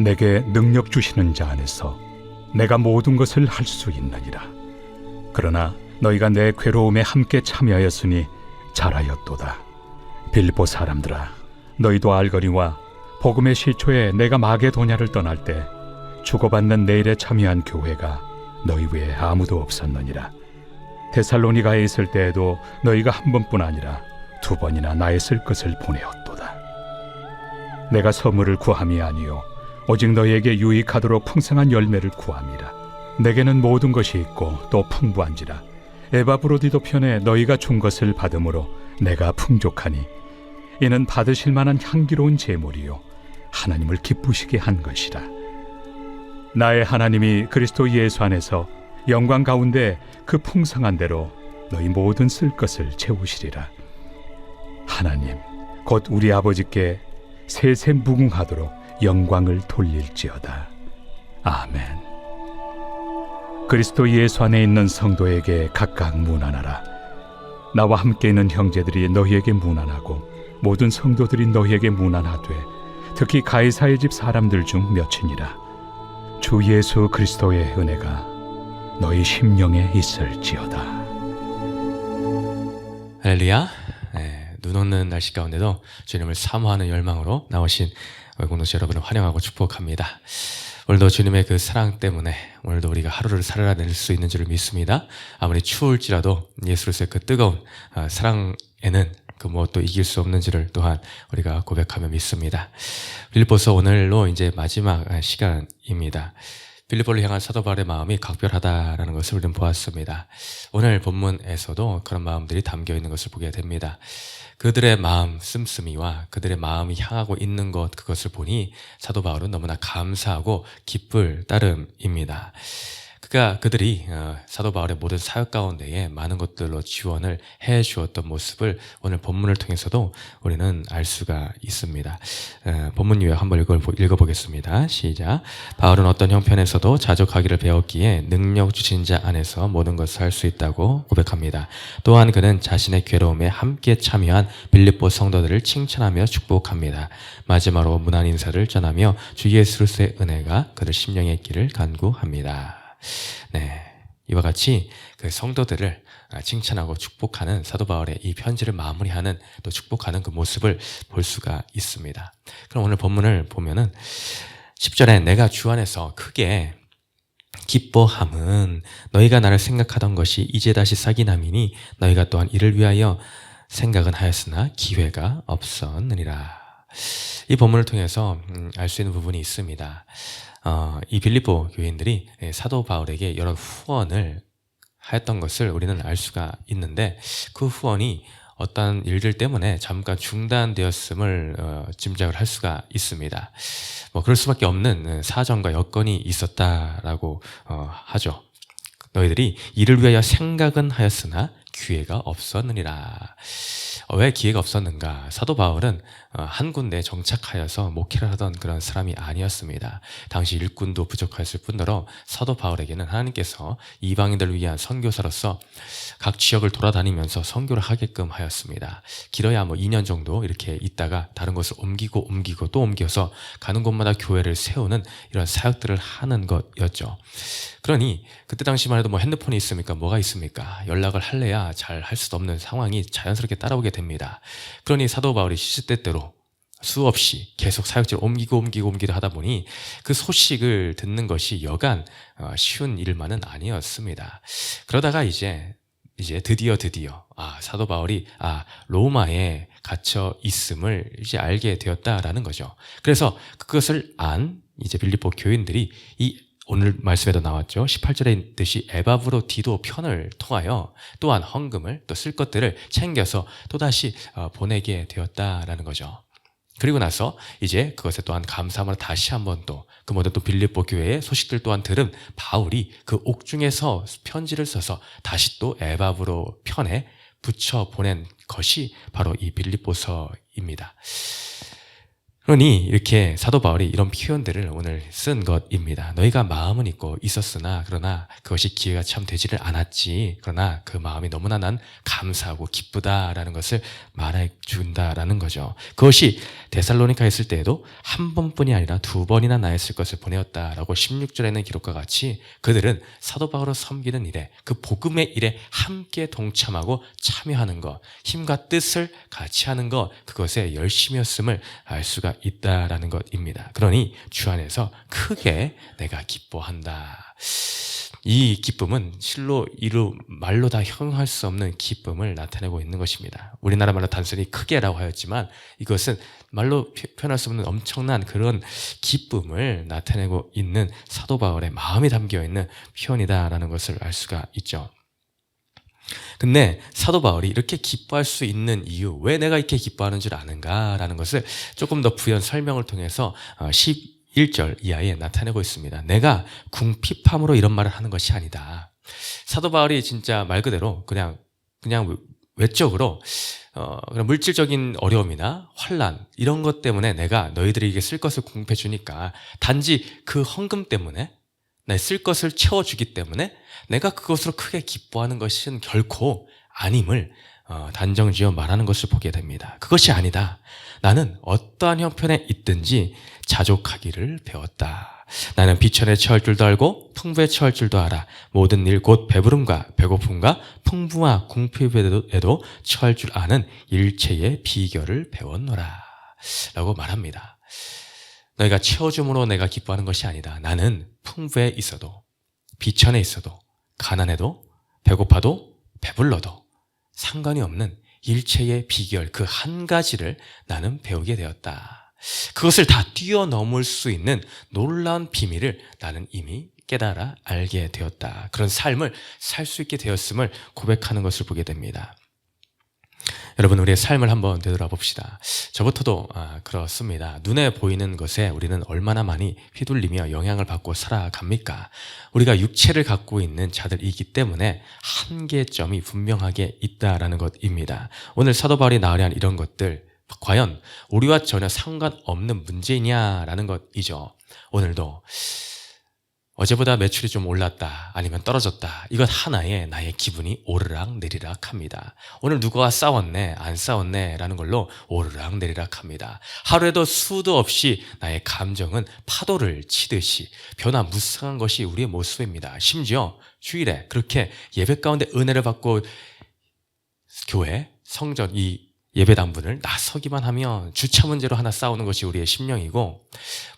내게 능력 주시는 자 안에서 내가 모든 것을 할 수 있느니라. 그러나 너희가 내 괴로움에 함께 참여하였으니 잘하였도다. 빌립보 사람들아 너희도 알거니와 복음의 시초에 내가 마게도냐를 떠날 때 주고받는 내일에 참여한 교회가 너희 외에 아무도 없었느니라. 데살로니가에 있을 때에도 너희가 한 번뿐 아니라 두 번이나 나의 쓸 것을 보내었도다. 내가 선물을 구함이 아니요 오직 너희에게 유익하도록 풍성한 열매를 구함이라. 내게는 모든 것이 있고 또 풍부한지라. 에바브로디도 편에 너희가 준 것을 받음으로 내가 풍족하니 이는 받으실 만한 향기로운 제물이요. 하나님을 기쁘시게 한 것이라. 나의 하나님이 그리스도 예수 안에서 영광 가운데 그 풍성한 대로 너희 모든 쓸 것을 채우시리라. 하나님 곧 우리 아버지께 세세 무궁하도록 영광을 돌릴지어다. 아멘. 그리스도 예수 안에 있는 성도에게 각각 문안하라. 나와 함께 있는 형제들이 너희에게 문안하고 모든 성도들이 너희에게 문안하되 특히 가이사의 집 사람들 중 몇이니라. 주 예수 그리스도의 은혜가 너희 심령에 있을지어다. 할렐루야. 네, 눈 오는 날씨 가운데도 주님을 사모하는 열망으로 나오신 공동체 여러분을 환영하고 축복합니다. 오늘도 주님의 그 사랑 때문에 오늘도 우리가 하루를 살아낼 수 있는 줄을 믿습니다. 아무리 추울지라도 예수로서의 그 뜨거운 아, 사랑에는 그 무엇도 이길 수 없는지를 또한 우리가 고백하며 믿습니다. 빌립보서 오늘로 이제 마지막 아, 시간입니다. 빌립보를 향한 사도 바울의 마음이 각별하다라는 것을 우리는 보았습니다. 오늘 본문에서도 그런 마음들이 담겨 있는 것을 보게 됩니다. 그들의 마음 씀씀이와 그들의 마음이 향하고 있는 것 그것을 보니 사도 바울은 너무나 감사하고 기쁠 따름입니다. 그가 그들이 어, 사도 바울의 모든 사역 가운데에 많은 것들로 지원을 해 주었던 모습을 오늘 본문을 통해서도 우리는 알 수가 있습니다. 어, 본문 요약 한번 읽어, 읽어보겠습니다. 시작. 바울은 어떤 형편에서도 자족하기를 배웠기에 능력 주신 자 안에서 모든 것을 할 수 있다고 고백합니다. 또한 그는 자신의 괴로움에 함께 참여한 빌립보 성도들을 칭찬하며 축복합니다. 마지막으로 문안 인사를 전하며 주 예수의 은혜가 그들 심령에 있기를 간구합니다. 네. 이와 같이 그 성도들을 칭찬하고 축복하는 사도 바울의 이 편지를 마무리하는 또 축복하는 그 모습을 볼 수가 있습니다. 그럼 오늘 본문을 보면은 10절에 내가 주 안에서 크게 기뻐함은 너희가 나를 생각하던 것이 이제 다시 싹이 남이니 너희가 또한 이를 위하여 생각은 하였으나 기회가 없었느니라. 이 본문을 통해서 음, 알수 있는 부분이 있습니다. 어, 이 빌립보 교인들이 예, 사도 바울에게 여러 후원을 하였던 것을 우리는 알 수가 있는데 그 후원이 어떤 일들 때문에 잠깐 중단되었음을 어, 짐작을 할 수가 있습니다. 뭐 그럴 수밖에 없는 어, 사정과 여건이 있었다라고 어, 하죠. 너희들이 이를 위하여 생각은 하였으나 기회가 없었느니라. 어, 왜 기회가 없었는가? 사도 바울은 어, 한 군데 정착하여서 목회를 하던 그런 사람이 아니었습니다. 당시 일꾼도 부족했을 뿐더러 사도 바울에게는 하나님께서 이방인들을 위한 선교사로서 각 지역을 돌아다니면서 선교를 하게끔 하였습니다. 길어야 뭐 2년 정도 이렇게 있다가 다른 곳을 옮기고 옮기고 또 옮겨서 가는 곳마다 교회를 세우는 이런 사역들을 하는 것이었죠. 그러니 그때 당시만 해도 뭐 핸드폰이 있습니까? 뭐가 있습니까? 연락을 할래야 잘 할 수도 없는 상황이 자연스럽게 따라오게 됩니다. 그러니 사도 바울이 시시때때로 수없이 계속 사역지를 옮기고 옮기고 옮기고 하다 보니 그 소식을 듣는 것이 여간 어, 쉬운 일만은 아니었습니다. 그러다가 이제 이제 드디어 드디어 아 사도 바울이 아 로마에 gat혀 있음을 이제 알게 되었다라는 거죠. 그래서 그것을 안 이제 빌립보 교인들이 이 오늘 말씀에도 나왔죠. 18절에 있듯이 에바브로 디도 편을 통하여 또한 헌금을 또 쓸 것들을 챙겨서 또다시 어, 보내게 되었다라는 거죠. 그리고 나서 이제 그것에 또한 감사함으로 다시 한번 또 그 모든 또 빌립보 교회의 소식들 또한 들은 바울이 그 옥중에서 편지를 써서 다시 또 에바브로 편에 붙여 보낸 것이 바로 이 빌립보서입니다. 그러니 이렇게 사도 바울이 이런 표현들을 오늘 쓴 것입니다. 너희가 마음은 있고 있었으나 그러나 그것이 기회가 참 되지를 않았지. 그러나 그 마음이 너무나 난 감사하고 기쁘다라는 것을 말해 준다라는 거죠. 그것이 데살로니카 있을 때에도 한 번뿐이 아니라 두 번이나 나였을 것을 보내었다라고 16절에는 기록과 같이 그들은 사도 바울을 섬기는 일에 그 복음의 일에 함께 동참하고 참여하는 것, 힘과 뜻을 같이 하는 것, 그것에 열심이었음을 알 수가 있다라는 것입니다. 그러니 주 안에서 크게 내가 기뻐한다. 이 기쁨은 실로 이루 말로 다 형용할 수 없는 기쁨을 나타내고 있는 것입니다. 우리나라 말로 단순히 크게라고 하였지만 이것은 말로 표- 표현할 수 없는 엄청난 그런 기쁨을 나타내고 있는 사도 바울의 마음이 담겨 있는 표현이다라는 것을 알 수가 있죠. 근데 사도 바울이 이렇게 기뻐할 수 있는 이유, 왜 내가 이렇게 기뻐하는 줄 아는가라는 것을 조금 더 부연 설명을 통해서 어, 11절 이하에 나타내고 있습니다. 내가 궁핍함으로 이런 말을 하는 것이 아니다. 사도 바울이 진짜 말 그대로 그냥 그냥 외적으로 어, 그런 물질적인 어려움이나 환란 이런 것 때문에 내가 너희들에게 쓸 것을 공급해 주니까 단지 그 헌금 때문에 내쓸 것을 채워주기 때문에 내가 그것으로 크게 기뻐하는 것은 결코 아님을 어, 단정지어 말하는 것을 보게 됩니다. 그것이 아니다. 나는 어떠한 형편에 있든지 자족하기를 배웠다. 나는 비천에 처할 줄도 알고 풍부에 처할 줄도 알아. 모든 일 곧 배부름과 배고픔과 풍부와 궁핍에도 에도 처할 줄 아는 일체의 비결을 배웠노라. 라고 말합니다. 너희가 채워줌으로 내가 기뻐하는 것이 아니다. 나는 풍부에 있어도, 비천에 있어도, 가난해도, 배고파도, 배불러도 상관이 없는 일체의 비결 그 한 가지를 나는 배우게 되었다. 그것을 다 뛰어넘을 수 있는 놀라운 비밀을 나는 이미 깨달아 알게 되었다. 그런 삶을 살 수 있게 되었음을 고백하는 것을 보게 됩니다. 여러분 우리의 삶을 한번 되돌아봅시다. 저부터도 아, 그렇습니다. 눈에 보이는 것에 우리는 얼마나 많이 휘둘리며 영향을 받고 살아갑니까? 우리가 육체를 갖고 있는 자들이기 때문에 한계점이 분명하게 있다라는 것입니다. 오늘 사도 바울이 나으려한 이런 것들 과연 우리와 전혀 상관없는 문제냐라는 것이죠. 오늘도 어제보다 매출이 좀 올랐다 아니면 떨어졌다. 이것 하나에 나의 기분이 오르락 내리락 합니다. 오늘 누구와 싸웠네 안 싸웠네 라는 걸로 오르락 내리락 합니다. 하루에도 수도 없이 나의 감정은 파도를 치듯이 변화 무쌍한 것이 우리의 모습입니다. 심지어 주일에 그렇게 예배 가운데 은혜를 받고 교회 성전 이 예배 당분을 나서기만 하면 주차 문제로 하나 싸우는 것이 우리의 심령이고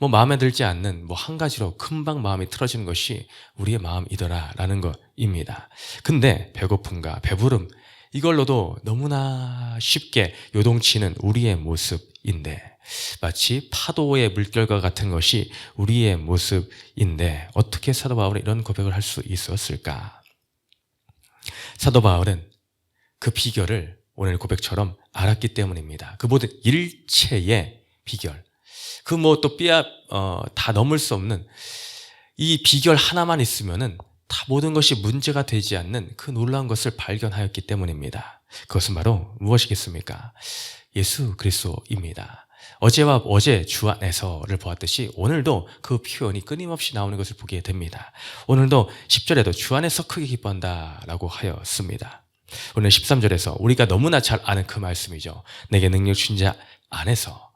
뭐 마음에 들지 않는 뭐 한 가지로 금방 마음이 틀어지는 것이 우리의 마음이더라라는 것입니다. 근데 배고픔과 배부름 이걸로도 너무나 쉽게 요동치는 우리의 모습인데 마치 파도의 물결과 같은 것이 우리의 모습인데 어떻게 사도 바울은 이런 고백을 할 수 있었을까? 사도 바울은 그 비결을 오늘 고백처럼 알았기 때문입니다. 그 모든 일체의 비결. 그 뭐또 삐아, 어, 다 넘을 수 없는 이 비결 하나만 있으면은 다 모든 것이 문제가 되지 않는 그 놀라운 것을 발견하였기 때문입니다. 그것은 바로 무엇이겠습니까? 예수 그리스도입니다. 어제와 어제 주 안에서를 보았듯이 오늘도 그 표현이 끊임없이 나오는 것을 보게 됩니다. 오늘도 10절에도 주 안에서 크게 기뻐한다 라고 하였습니다. 오늘 13절에서 우리가 너무나 잘 아는 그 말씀이죠. 내게 능력 준자 안에서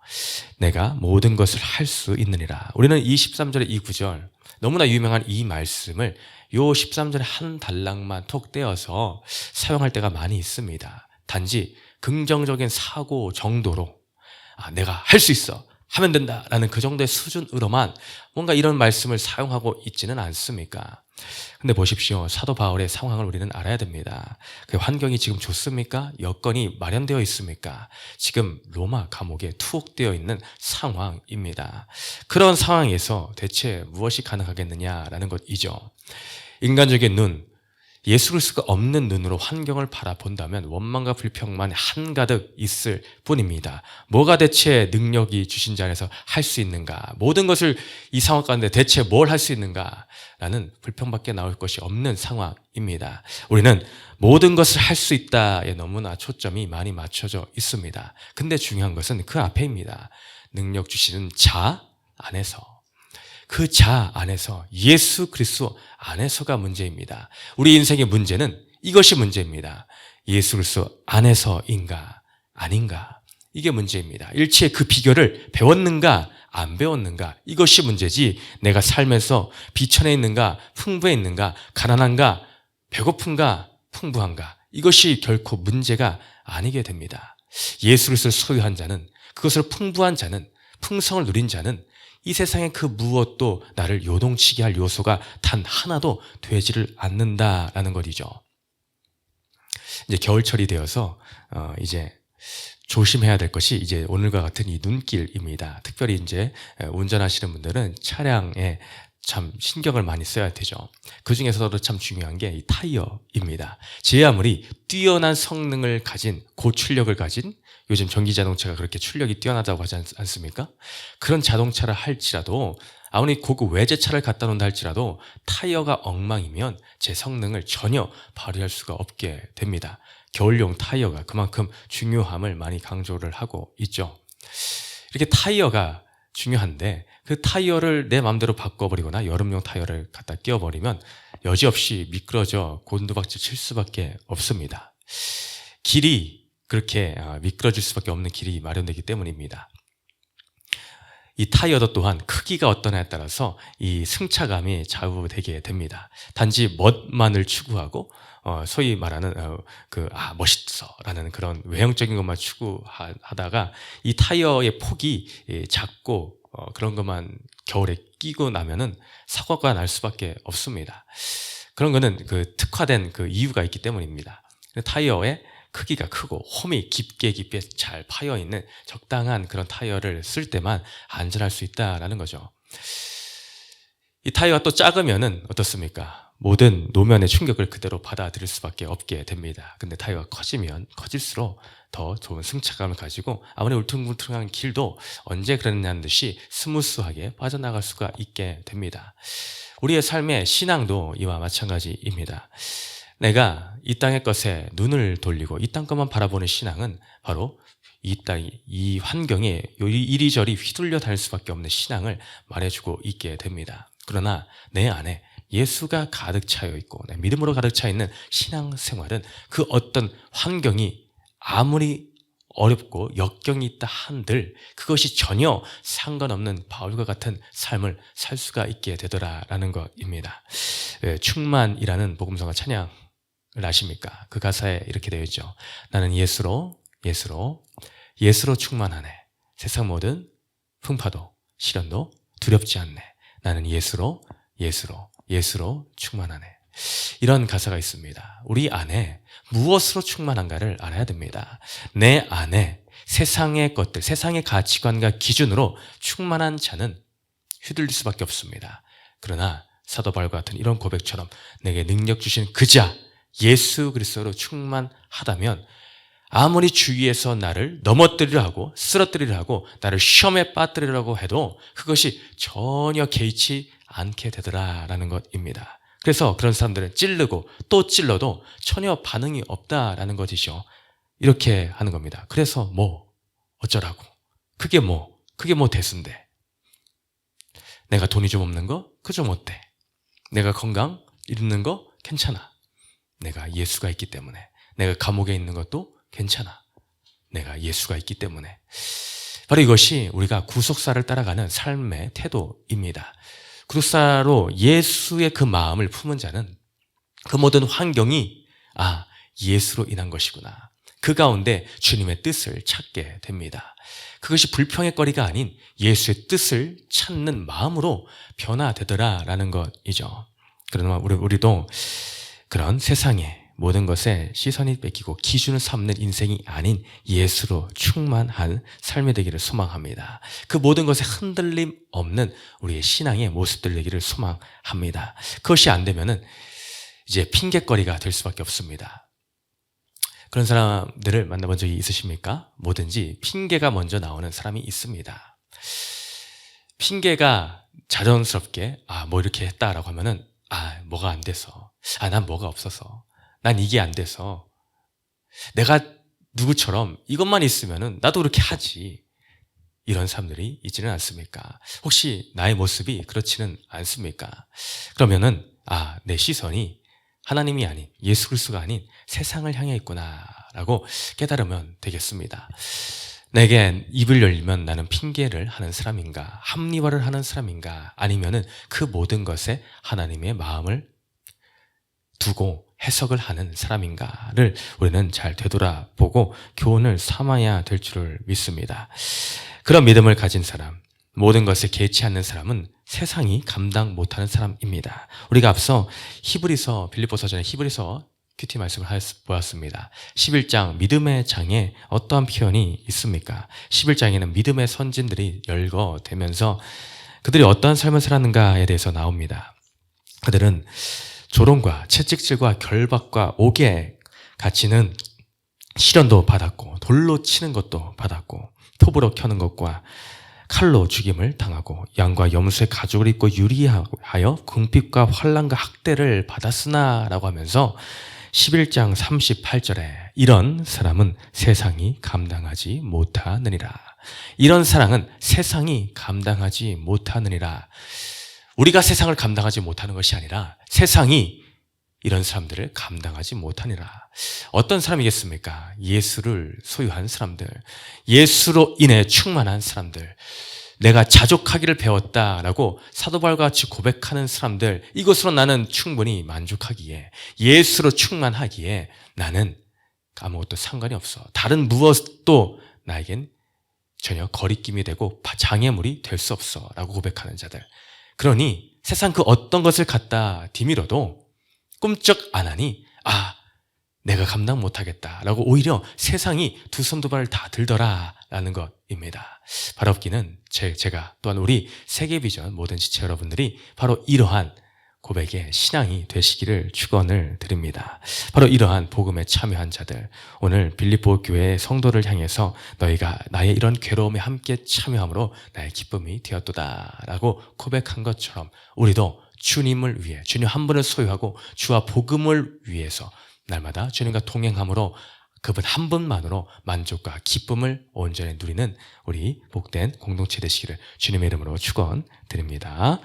내가 모든 것을 할 수 있느니라. 우리는 이 13절의 이 구절, 너무나 유명한 이 말씀을 요 13절의 한 단락만 톡 떼어서 사용할 때가 많이 있습니다. 단지 긍정적인 사고 정도로 아, 내가 할 수 있어. 하면 된다. 라는 그 정도의 수준으로만 뭔가 이런 말씀을 사용하고 있지는 않습니까? 근데 보십시오. 사도 바울의 상황을 우리는 알아야 됩니다. 그 환경이 지금 좋습니까? 여건이 마련되어 있습니까? 지금 로마 감옥에 투옥되어 있는 상황입니다. 그런 상황에서 대체 무엇이 가능하겠느냐라는 것이죠. 인간적인 눈, 예수 그리스도가 없는 눈으로 환경을 바라본다면 원망과 불평만 한가득 있을 뿐입니다. 뭐가 대체 능력이 주신 자 안에서 할 수 있는가? 모든 것을 이 상황 가운데 대체 뭘 할 수 있는가? 라는 불평밖에 나올 것이 없는 상황입니다. 우리는 모든 것을 할 수 있다에 너무나 초점이 많이 맞춰져 있습니다. 근데 중요한 것은 그 앞에입니다. 능력 주시는 자 안에서 그 자 안에서 예수 그리스도 안에서가 문제입니다. 우리 인생의 문제는 이것이 문제입니다. 예수 그리스도 안에서인가 아닌가 이게 문제입니다. 일치의 그 비결을 배웠는가 안 배웠는가 이것이 문제지 내가 삶에서 비천해 있는가 풍부해 있는가 가난한가 배고픈가 풍부한가 이것이 결코 문제가 아니게 됩니다. 예수 그리스도를 소유한 자는 그것을 풍부한 자는 풍성을 누린 자는 이 세상의 그 무엇도 나를 요동치게 할 요소가 단 하나도 되지를 않는다라는 것이죠. 이제 겨울철이 되어서 어 이제 조심해야 될 것이 이제 오늘과 같은 이 눈길입니다. 특별히 이제 운전하시는 분들은 차량에 참 신경을 많이 써야 되죠. 그 중에서도 참 중요한 게 이 타이어입니다. 제 아무리 뛰어난 성능을 가진 고출력을 가진 요즘 전기 자동차가 그렇게 출력이 뛰어나다고 하지 않- 않습니까? 그런 자동차를 할지라도 아무리 고급 외제차를 갖다 놓는다 할지라도 타이어가 엉망이면 제 성능을 전혀 발휘할 수가 없게 됩니다. 겨울용 타이어가 그만큼 중요함을 많이 강조를 하고 있죠. 이렇게 타이어가 중요한데 그 타이어를 내 마음대로 바꿔버리거나 여름용 타이어를 갖다 끼워버리면 여지없이 미끄러져 곤두박질 칠 수밖에 없습니다. 길이 그렇게 아, 미끄러질 수밖에 없는 길이 마련되기 때문입니다. 이 타이어도 또한 크기가 어떠냐에 따라서 이 승차감이 좌우되게 됩니다. 단지 멋만을 추구하고 어, 소위 말하는 어, 그아 멋있어라는 그런 외형적인 것만 추구하다가 이 타이어의 폭이 예, 작고 어, 그런 것만 겨울에 끼고 나면은 사고가 날 수밖에 없습니다. 그런 거는 그 특화된 그 이유가 있기 때문입니다. 타이어의 크기가 크고 홈이 깊게 깊게 잘 파여 있는 적당한 그런 타이어를 쓸 때만 안전할 수 있다라는 거죠. 이 타이어가 또 작으면은 어떻습니까? 모든 노면의 충격을 그대로 받아들일 수밖에 없게 됩니다. 근데 타이어가 커지면 커질수록 더 좋은 승차감을 가지고 아무리 울퉁불퉁한 길도 언제 그랬냐는 듯이 스무스하게 빠져나갈 수가 있게 됩니다. 우리의 삶의 신앙도 이와 마찬가지입니다. 내가 이 땅의 것에 눈을 돌리고 이 땅 것만 바라보는 신앙은 바로 이 땅, 이 환경에 이리저리 휘둘려 다닐 수밖에 없는 신앙을 말해주고 있게 됩니다. 그러나 내 안에 예수가 가득 차여 있고 내 믿음으로 가득 차 있는 신앙 생활은 그 어떤 환경이 아무리 어렵고 역경이 있다 한들 그것이 전혀 상관없는 바울과 같은 삶을 살 수가 있게 되더라라는 것입니다. 예, 충만이라는 복음성과 찬양을 아십니까? 그 가사에 이렇게 되어 있죠. 나는 예수로 예수로 예수로 충만하네. 세상 모든 풍파도 시련도 두렵지 않네. 나는 예수로 예수로 예수로 충만하네. 이런 가사가 있습니다. 우리 안에 무엇으로 충만한가를 알아야 됩니다. 내 안에 세상의 것들, 세상의 가치관과 기준으로 충만한 자는 휘둘릴 수밖에 없습니다. 그러나 사도 바울과 같은 이런 고백처럼 내게 능력 주신 그자 예수 그리스도로 충만하다면 아무리 주위에서 나를 넘어뜨리려 하고 쓰러뜨리려 하고 나를 시험에 빠뜨리려고 해도 그것이 전혀 개의치 않게 되더라라는 것입니다. 그래서 그런 사람들은 찌르고 또 찔러도 전혀 반응이 없다라는 것이죠. 이렇게 하는 겁니다. 그래서 뭐 어쩌라고? 그게 뭐? 그게 뭐 대수인데? 내가 돈이 좀 없는 거? 그좀 어때? 내가 건강 잃는 거? 괜찮아. 내가 예수가 있기 때문에. 내가 감옥에 있는 것도 괜찮아. 내가 예수가 있기 때문에. 바로 이것이 우리가 구속사를 따라가는 삶의 태도입니다. 구속사로 예수의 그 마음을 품은 자는 그 모든 환경이 아, 예수로 인한 것이구나. 그 가운데 주님의 뜻을 찾게 됩니다. 그것이 불평의 거리가 아닌 예수의 뜻을 찾는 마음으로 변화되더라라는 것이죠. 그러나 우리, 우리도 그런 세상에 모든 것에 시선이 뺏기고 기준을 삼는 인생이 아닌 예수로 충만한 삶이 되기를 소망합니다. 그 모든 것에 흔들림 없는 우리의 신앙의 모습들 되기를 소망합니다. 그것이 안 되면은 이제 핑계거리가 될 수밖에 없습니다. 그런 사람들을 만나본 적이 있으십니까? 뭐든지 핑계가 먼저 나오는 사람이 있습니다. 핑계가 자연스럽게 아 뭐 이렇게 했다라고 하면은 아 뭐가 안 돼서 아 난 뭐가 없어서 난 이게 안 돼서 내가 누구처럼 이것만 있으면은 나도 그렇게 하지 이런 사람들이 있지는 않습니까? 혹시 나의 모습이 그렇지는 않습니까? 그러면은 아 내 시선이 하나님이 아닌 예수 그리스도가 아닌 세상을 향해 있구나라고 깨달으면 되겠습니다. 내게 입을 열면 나는 핑계를 하는 사람인가, 합리화를 하는 사람인가, 아니면은 그 모든 것에 하나님의 마음을 두고 해석을 하는 사람인가를 우리는 잘 되돌아보고 교훈을 삼아야 될 줄을 믿습니다. 그런 믿음을 가진 사람, 모든 것을 개치 않는 사람은 세상이 감당 못하는 사람입니다. 우리가 앞서 히브리서 빌립보서 전에 히브리서 큐티 말씀을 보았습니다. 11장 믿음의 장에 어떠한 표현이 있습니까? 11장에는 믿음의 선진들이 열거되면서 그들이 어떠한 삶을 살았는가에 대해서 나옵니다. 그들은 조롱과 채찍질과 결박과 옥에 갇히는 시련도 받았고 돌로 치는 것도 받았고 톱으로 켜는 것과 칼로 죽임을 당하고 양과 염소의 가죽을 입고 유리하여 궁핍과 환란과 학대를 받았으나라고 하면서 11장 38절에 이런 사람은 세상이 감당하지 못하느니라. 이런 사랑은 세상이 감당하지 못하느니라. 우리가 세상을 감당하지 못하는 것이 아니라 세상이 이런 사람들을 감당하지 못하니라. 어떤 사람이겠습니까? 예수를 소유한 사람들, 예수로 인해 충만한 사람들, 내가 자족하기를 배웠다라고 사도발과 같이 고백하는 사람들, 이것으로 나는 충분히 만족하기에, 예수로 충만하기에 나는 아무것도 상관이 없어. 다른 무엇도 나에겐 전혀 거리낌이 되고 장애물이 될 수 없어. 라고 고백하는 자들. 그러니 세상 그 어떤 것을 갖다 디밀어도 꿈쩍 안 하니, 아, 내가 감당 못하겠다. 라고 오히려 세상이 두 손 두 발을 다 들더라. 라는 것입니다. 바로기는 제, 제가 또한 우리 세계비전 모든 지체 여러분들이 바로 이러한 고백의 신앙이 되시기를 축원을 드립니다. 바로 이러한 복음에 참여한 자들 오늘 빌립보 교회의 성도를 향해서 너희가 나의 이런 괴로움에 함께 참여함으로 나의 기쁨이 되었도다라고 고백한 것처럼 우리도 주님을 위해 주님 한 분을 소유하고 주와 복음을 위해서 날마다 주님과 동행함으로 그분 한 분만으로 만족과 기쁨을 온전히 누리는 우리 복된 공동체 되시기를 주님의 이름으로 축원 드립니다.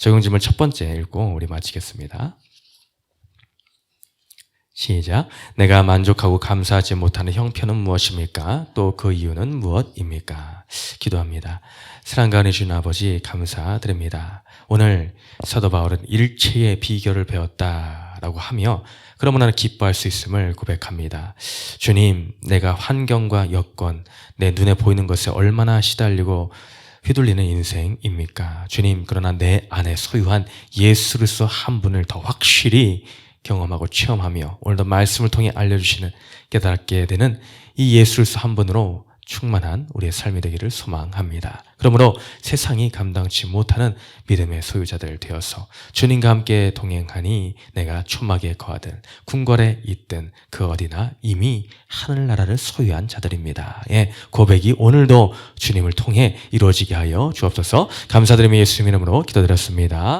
적용질문 첫 번째 읽고 우리 마치겠습니다. 시작. 내가 만족하고 감사하지 못하는 형편은 무엇입니까? 또 그 이유는 무엇입니까? 기도합니다. 은혜 주신 아버지 감사드립니다. 오늘 사도 바울은 일체의 비결을 배웠다 라고 하며 그러면 나는 기뻐할 수 있음을 고백합니다. 주님, 내가 환경과 여건, 내 눈에 보이는 것에 얼마나 시달리고 휘둘리는 인생입니까? 주님, 그러나 내 안에 소유한 예수 그리스도 한 분을 더 확실히 경험하고 체험하며 오늘도 말씀을 통해 알려주시는 깨닫게 되는 이 예수 그리스도 한 분으로 충만한 우리의 삶이 되기를 소망합니다. 그러므로 세상이 감당치 못하는 믿음의 소유자들 되어서 주님과 함께 동행하니 내가 초막에 거하든 궁궐에 있든 그 어디나 이미 하늘나라를 소유한 자들입니다. 예, 고백이 오늘도 주님을 통해 이루어지게 하여 주옵소서 감사드리며 예수님 이름으로 기도드렸습니다.